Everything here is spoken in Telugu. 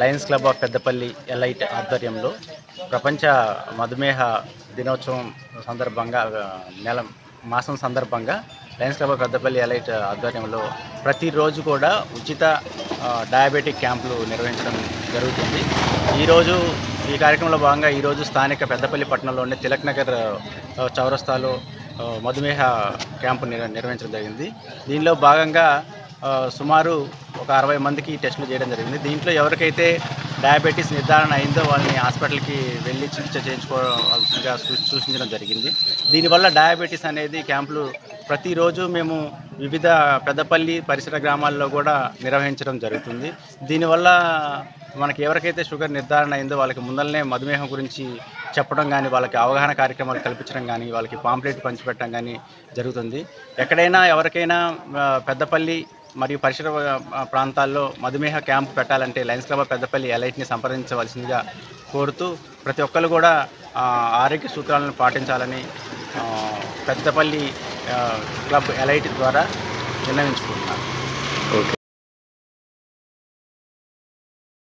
Lions Club of Peddapalli Elite ఆధ్వర్యంలో ప్రపంచ మధుమేహ దినోత్సవం సందర్భంగా నెల మాసం సందర్భంగా Lions Club of Peddapalli Elite ఆధ్వర్యంలో ప్రతిరోజు కూడా ఉచిత డయాబెటిక్ క్యాంపులు నిర్వహించడం జరుగుతుంది. ఈరోజు ఈ కార్యక్రమంలో భాగంగా ఈరోజు స్థానిక పెద్దపల్లి పట్టణంలోని తిలక్ నగర్ చౌరస్తాలో మధుమేహ క్యాంపు నిర్వహించడం జరిగింది. దీనిలో భాగంగా సుమారు ఒక అరవై మందికి టెస్టులు చేయడం జరిగింది. దీంట్లో ఎవరికైతే డయాబెటీస్ నిర్ధారణ అయిందో వాళ్ళని హాస్పిటల్కి వెళ్ళి చికిత్స చేయించుకోవాల్సిందిగా సూచించడం జరిగింది. దీనివల్ల డయాబెటీస్ అనేది క్యాంపులు ప్రతిరోజు మేము వివిధ పెద్దపల్లి పరిసర గ్రామాల్లో కూడా నిర్వహించడం జరుగుతుంది. దీనివల్ల మనకి ఎవరికైతే షుగర్ నిర్ధారణ అయిందో వాళ్ళకి ముందరనే మధుమేహం గురించి చెప్పడం కానీ వాళ్ళకి అవగాహన కార్యక్రమాలు కల్పించడం కానీ వాళ్ళకి పాంప్లెట్ పంచిపెట్టడం కానీ జరుగుతుంది. ఎక్కడైనా ఎవరికైనా పెద్దపల్లి మరియు పరిసర ప్రాంతాల్లో మధుమేహ క్యాంప్ పెట్టాలంటే లయన్స్ క్లబ్ పెద్దపల్లి ఎలైట్ని సంప్రదించవలసిందిగా కోరుతూ ప్రతి ఒక్కరు కూడా ఆరోగ్య సూత్రాలను పాటించాలని పెద్దపల్లి క్లబ్ ఎలైట్ ద్వారా విన్నవించుకుంటున్నాను.